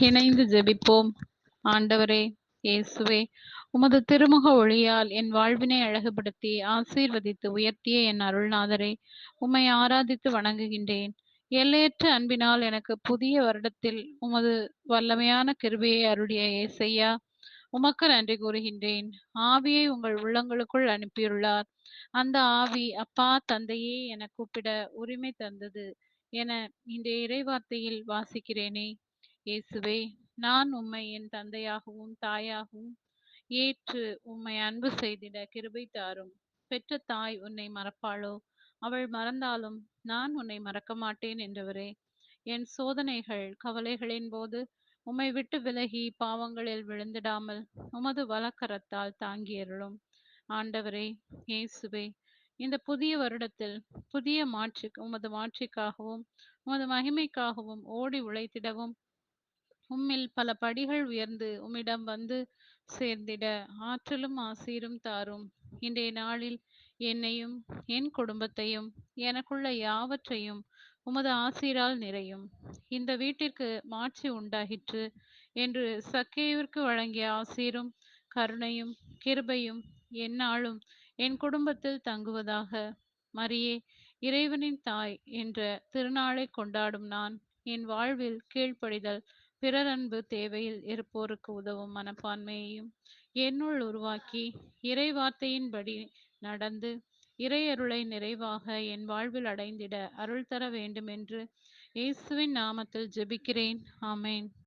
இணைந்து ஜெபிப்போம். ஆண்டவரே இயேசுவே உமது திருமுக ஒளியால் என் வாழ்வினை அழகுபடுத்தி ஆசீர்வதித்து உயர்த்திய என் அருள்நாதரே உம்மை ஆராதித்து வணங்குகின்றேன். எல்லையற்ற அன்பினால் எனக்கு புதிய வருடத்தில் உமது வல்லமையான கிருபையை அருளிய ஏசையா உமக்கு நன்றி கூறுகின்றேன். ஆவியை உங்கள் உள்ளங்களுக்குள் அனுப்பியுள்ளார். அந்த ஆவி அப்பா தந்தையே என கூப்பிட உரிமை தந்தது என இந்த இறைவார்த்தையில் வாசிக்கிறேனே. இயேசுவே நான் உம்மை என் தந்தையாகவும் தாயாகவும் ஏற்று உம்மை அன்பு செய்திட கிருபை தாரும் பெற்ற தாய் உன்னை மறப்பாளோ? அவள் மறந்தாலும் நான் உன்னை மறக்க மாட்டேன் என்றவரே. என் சோதனைகள் கவலைகளின் போது உம்மை விட்டு விலகி பாவங்களில் விழுந்திடாமல் உமது வலக்கரத்தால் தாங்கியருளும் ஆண்டவரே இயேசுவே இந்த புதிய வருடத்தில் புதிய மாட்சி உமது மாட்சிக்காகவும் உமது மகிமைக்காகவும் ஓடி உழைத்திடவும் உம்மில் பல படிகள் உயர்ந்து உம்மிடம் வந்து சேர்ந்திட ஆற்றலும் ஆசீரும் தாரும். இன்றைய நாளில் என்னையும் என் குடும்பத்தையும் எனக்குள்ள யாவற்றையும் உமது ஆசீரால் நிறையும். இந்த வீட்டிற்கு மாட்சி உண்டாகிற்று என்று சக்கேவிற்கு வழங்கிய ஆசீரும் கருணையும் கிருபையும் என்னாலும் என் குடும்பத்தில் தங்குவதாக. மரியே இறைவனின் தாய் என்ற திருநாளை கொண்டாடும் நான் என் வாழ்வில் கீழ்ப்படிதல் பிறரன்பு தேவையில் இருப்போருக்கு உதவும் மனப்பான்மையையும் என்னுள் உருவாக்கி இறை வார்த்தையின்படி நடந்து இறையருளை நிறைவாக என் வாழ்வில் அடைந்திட அருள் தர வேண்டுமென்று இயேசுவின் நாமத்தில் ஜெபிக்கிறேன். ஆமேன்.